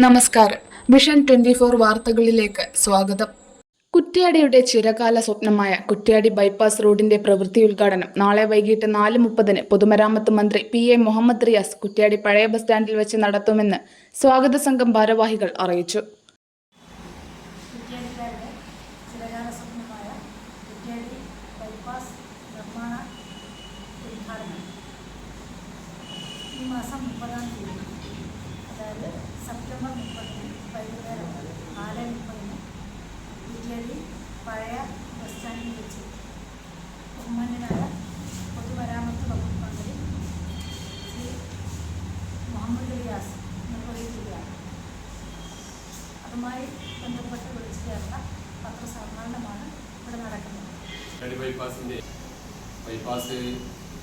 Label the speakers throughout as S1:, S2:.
S1: നമസ്കാരം. Vision twenty four വാർത്തകളിലേക്ക് സ്വാഗതം. കുറ്റ്യാടിയുടെ ചിരകാല സ്വപ്നമായ കുറ്റ്യാടി ബൈപ്പാസ് റോഡിന്റെ പ്രവൃത്തി ഉദ്ഘാടനം. നാളെ വൈകിട്ട് നാല് മുപ്പതിന് പൊതുമരാമത്ത് മന്ത്രി പി എ മുഹമ്മദ് റിയാസ് കുറ്റ്യാടി പഴയ ബസ് സ്റ്റാൻഡിൽ വെച്ച് നടത്തുമെന്ന് സ്വാഗത സംഘം ഭാരവാഹികൾ അറിയിച്ചു.
S2: ഈ മാസം മുപ്പതാം തീയതി മുപ്പതിന് വൈകുന്നേരം നാല് മുപ്പതിന് കുറ്റ്യാടി പഴയ ബസ് സ്റ്റാൻഡിൽ വെച്ച് ബഹുമാന്യനായ പൊതുമരാമത്ത് വകുപ്പ് മന്ത്രി ശ്രീ മുഹമ്മദ് റിയാസ് നിർവഹിക്കുകയാണ് അതുമായി ബന്ധപ്പെട്ട് വിളിച്ചു ചേർന്ന പത്രസമ്മേളനമാണ് ഇവിടെ നടക്കുന്നത്
S3: ബൈപ്പാസ്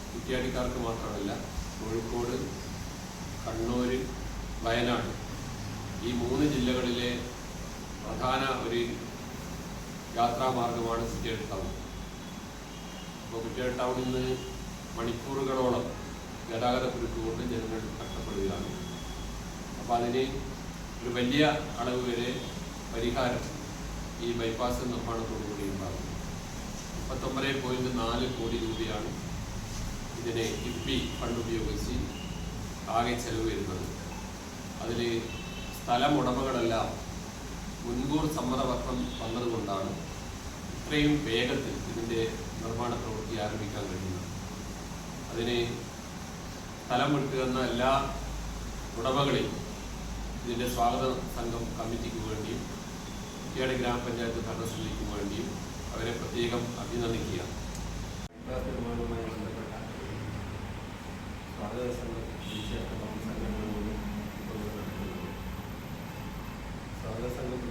S3: കുറ്റിയാടിക്കാർക്ക് മാത്രമല്ല കോഴിക്കോട് കണ്ണൂർ വയനാട് ഈ മൂന്ന് ജില്ലകളിലെ പ്രധാന ഒരു യാത്രാമാർഗമാണ് കുറ്റ്യാടി ടൗൺ. അപ്പോൾ കുറ്റ്യാടി ടൗണിൽ നിന്ന് മണിക്കൂറുകളോളം ഗതാഗത കുരുക്ക് കൊണ്ട് ജനങ്ങൾ കഷ്ടപ്പെടുകയാണ്. അപ്പോൾ അതിന് ഒരു വലിയ അളവ് വരെ പരിഹാരം ഈ ബൈപ്പാസ് നിർമ്മാണത്തോടുകൂടി ഉണ്ടാകും. മുപ്പത്തൊമ്പത് പോയിന്റ് നാല് കോടി രൂപയാണ് ഇതിനെ കിഫ്ബി ഫണ്ട് ഉപയോഗിച്ച് ആകെ ചെലവ് വരുന്നത്. അതിൽ സ്ഥലം ഉടമകളെല്ലാം മുൻകൂർ സമ്മതപത്രം വന്നതുകൊണ്ടാണ് ഇത്രയും വേഗത്തിൽ ഇതിന്റെ നിർമ്മാണ പ്രവൃത്തി ആരംഭിക്കാൻ കഴിയുന്നത്. അതിനെ സ്ഥലം വിട്ടുകന്ന എല്ലാ ഉടമകളെയും ഇതിന്റെ സ്വാഗത സംഘം കമ്മിറ്റിക്ക് വേണ്ടിയും കുട്ടിയാട് ഗ്രാമപഞ്ചായത്ത് ഭരണസമിതിക്ക് വേണ്ടിയും അവരെ പ്രത്യേകം അഭിനന്ദിക്കുക.
S4: നിർമ്മാണവുമായി ബന്ധപ്പെട്ട സ്വാഗത സംഘം സ്വാഗത സംഘം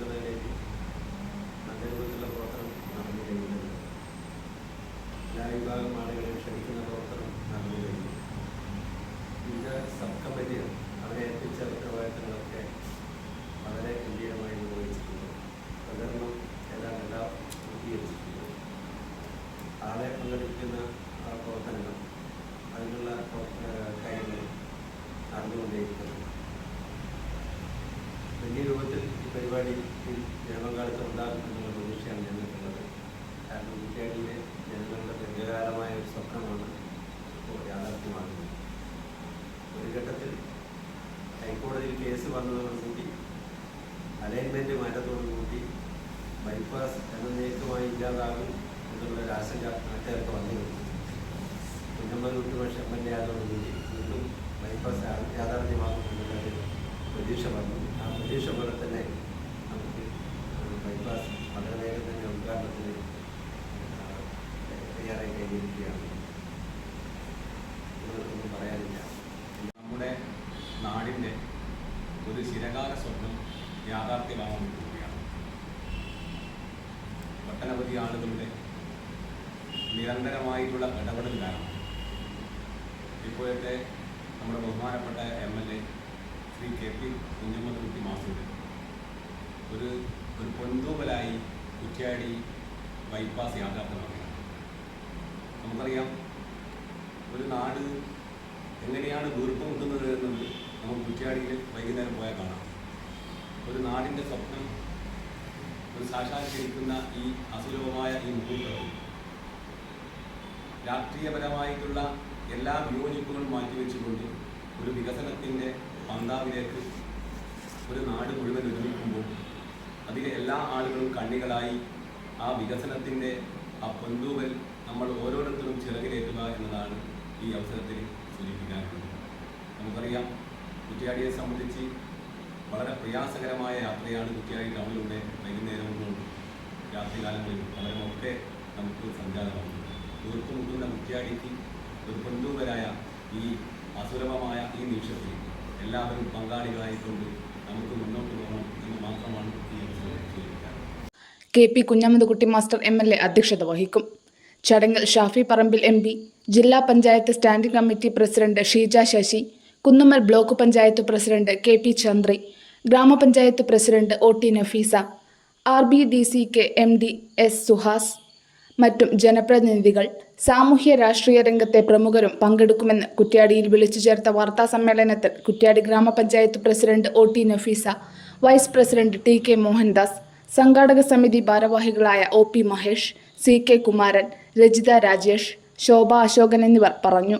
S4: പരിപാടി ജനപങ്കാളിത്തം ഉണ്ടാകുമെന്നുള്ള പ്രതീക്ഷയാണ് ഞങ്ങൾക്കുള്ളത് കാരണം കുറ്റിയാടിയിലെ ജനങ്ങളുടെ ദീർഘകാലമായ ഒരു സ്വപ്നമാണ് ഇപ്പോൾ യാഥാർത്ഥ്യമാകുന്നത്. ഒരു ഘട്ടത്തിൽ ഹൈക്കോടതിയിൽ കേസ് വന്നതോടുകൂടി അലൈൻമെന്റ് മാറ്റത്തോടുകൂടി ബൈപ്പാസ് എന്നേക്കുമായി ഇല്ലാതാകും എന്നുള്ളൊരു ആശങ്ക നാട്ടുകാർക്ക് വന്നിരുന്നു കുഞ്ഞമ്മൽ വിട്ടുപക്ഷ എം എൽ എ ആയതോടുകൂടി വീണ്ടും ബൈപ്പാസ് യാഥാർത്ഥ്യമാകും എന്നുള്ളൊരു പ്രതീക്ഷ വന്നു. ആ പ്രതീക്ഷ പോലെ തന്നെ നമുക്ക് ബൈപ്പാസ് വളരെ വേഗം തന്നെ ഉദ്ഘാടനത്തിന് ആ, ഇത് ഒന്നും പറയാനില്ല.
S5: നമ്മുടെ നാടിന്റെ ഒരു ചിരകാല സ്വപ്നം യാഥാർത്ഥ്യമാകാൻ പോവുകയാണ്. ഒട്ടനവധി ആളുകളുടെ നിരന്തരമായിട്ടുള്ള ഇടപെടൽ കാരണം ഇപ്പോഴത്തെ നമ്മുടെ ബഹുമാനപ്പെട്ട M L A Shri K P Kunhammed Kutty ഒരു ഒരു പൊൻതൂവലായി കുറ്റ്യാടി ബൈപ്പാസ് യാഥാർത്ഥ്യമാക്കുകയാണ് നമുക്കറിയാം ഒരു നാട് എങ്ങനെയാണ് വീർപ്പുമുട്ടുന്നത് എന്നത് നമുക്ക് കുറ്റ്യാടിയിൽ വൈകുന്നേരം പോയാൽ കാണാം. ഒരു നാടിന്റെ സ്വപ്നം ഒരു സാക്ഷാത്കരിക്കുന്ന ഈ അസുലഭമായ ഈ മുഹൂർത്തത്തിൽ രാഷ്ട്രീയപരമായിട്ടുള്ള എല്ലാ വിയോജിപ്പുകളും മാറ്റിവെച്ചുകൊണ്ട് ഒരു വികസനത്തിന്റെ പന്താവിലേക്ക് ഒരു നാട് മുഴുവൻ ഒരുമിക്കുമ്പോൾ അതിലെ എല്ലാ ആളുകളും കണ്ണികളായി ആ വികസനത്തിന്റെ ആ പൊന്തൂവൽ നമ്മൾ ഓരോരുത്തരും ചിറകിലേറ്റുക എന്നതാണ് ഈ അവസരത്തിൽ സൂചിപ്പിക്കാനുള്ളത്. നമുക്കറിയാം കുറ്റിയാടിയെ സംബന്ധിച്ച് വളരെ പ്രയാസകരമായ യാത്രയാണ് കുറ്റിയാടി ടൗണിലൂടെ വൈകുന്നേരങ്ങളിലും രാത്രികാലങ്ങളിലും അവരുമൊക്കെ നമുക്ക് സഞ്ചാരമാണ് വീർപ്പുമുട്ടുന്ന കുറ്റിയാടിക്ക് ഒരു പൊന്തൂവരായ ഈ അസുലഭമായ ഈ നിമിഷത്തിൽ എല്ലാവരും പങ്കാളികളായിക്കൊണ്ട് നമുക്ക് മുന്നോട്ട് പോകണം എന്ന് മാത്രമാണ് ഈ അവസരം
S1: K P Kunhammedkutty master M L A അധ്യക്ഷത വഹിക്കും. ചടങ്ങിൽ ഷാഫി പറമ്പിൽ എം പി ജില്ലാ panchayat standing committee president Sheeja Sasi Kunnummal block panchayat president K P Chandri ഗ്രാമപഞ്ചായത്ത് president O T Nafeesa R B D C K M D S Suhas മറ്റും ജനപ്രതിനിധികൾ സാമൂഹ്യ രാഷ്ട്രീയ രംഗത്തെ പ്രമുഖരും പങ്കെടുക്കുമെന്ന് കുറ്റ്യാടിയിൽ വിളിച്ചു ചേർത്ത വാർത്താ സമ്മേളനത്തിൽ കുറ്റ്യാടി ഗ്രാമപഞ്ചായത്ത് president O T Nafeesa vice president T K Mohandas സംഘാടക സമിതി ഭാരവാഹികളായ O P Mahesh C K Kumaran Rajitha Rajesh Shobha Ashokan എന്നിവർ പറഞ്ഞു.